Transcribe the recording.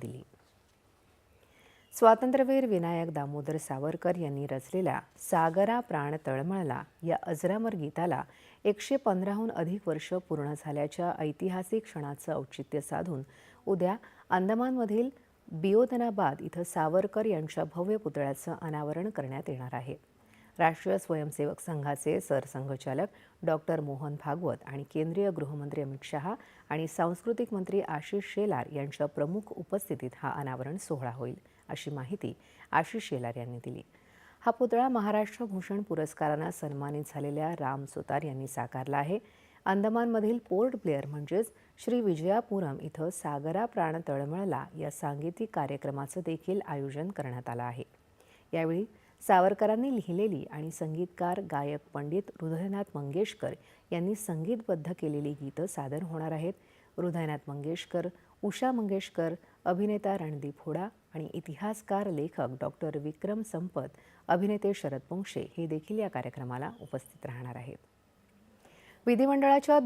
दिली. स्वातंत्र्यवीर विनायक दामोदर सावरकर यांनी रचलेल्या सागरा प्राण तळमळला या अजरामर गीताला एकशे पंधराहून अधिक वर्ष पूर्ण झाल्याच्या ऐतिहासिक क्षणाचं औचित्य साधून उद्या अंदमानमधील बियोदनाबाद इथं सावरकर यांच्या भव्य पुतळ्याचं अनावरण करण्यात येणार आहे. राष्ट्रीय स्वयंसेवक संघाचे सरसंघचालक डॉक्टर मोहन भागवत आणि केंद्रीय गृहमंत्री अमित शहा आणि सांस्कृतिक मंत्री आशिष शेलार यांच्या प्रमुख उपस्थितीत हा अनावरण सोहळा होईल अशी माहिती आशिष शेलार यांनी दिली. हा पुतळा महाराष्ट्र भूषण पुरस्कारानं सन्मानित झालेल्या राम सुतार यांनी साकारला आहे. अंदमानमधील पोर्ट ब्लेअर म्हणजेच श्री विजयापुरम इथं सागरा प्राण तळमळला या सांगीतिक कार्यक्रमाचं देखील आयोजन करण्यात आलं आहे. यावेळी सावरकरांनी लिहिलेली आणि संगीतकार गायक पंडित हृदयनाथ मंगेशकर यांनी संगीतबद्ध केलेली गीतं सादर होणार आहेत. हृदयनाथ मंगेशकर उषा मंगेशकर अभिनेता रणदीप हुडा आणि इतिहासकार लेखक डॉक्टर विक्रम संपत अभिनेते शरद पोंक्षे हे देखील या कार्यक्रमाला उपस्थित राहणार आहेत. विधिमंडळाच्या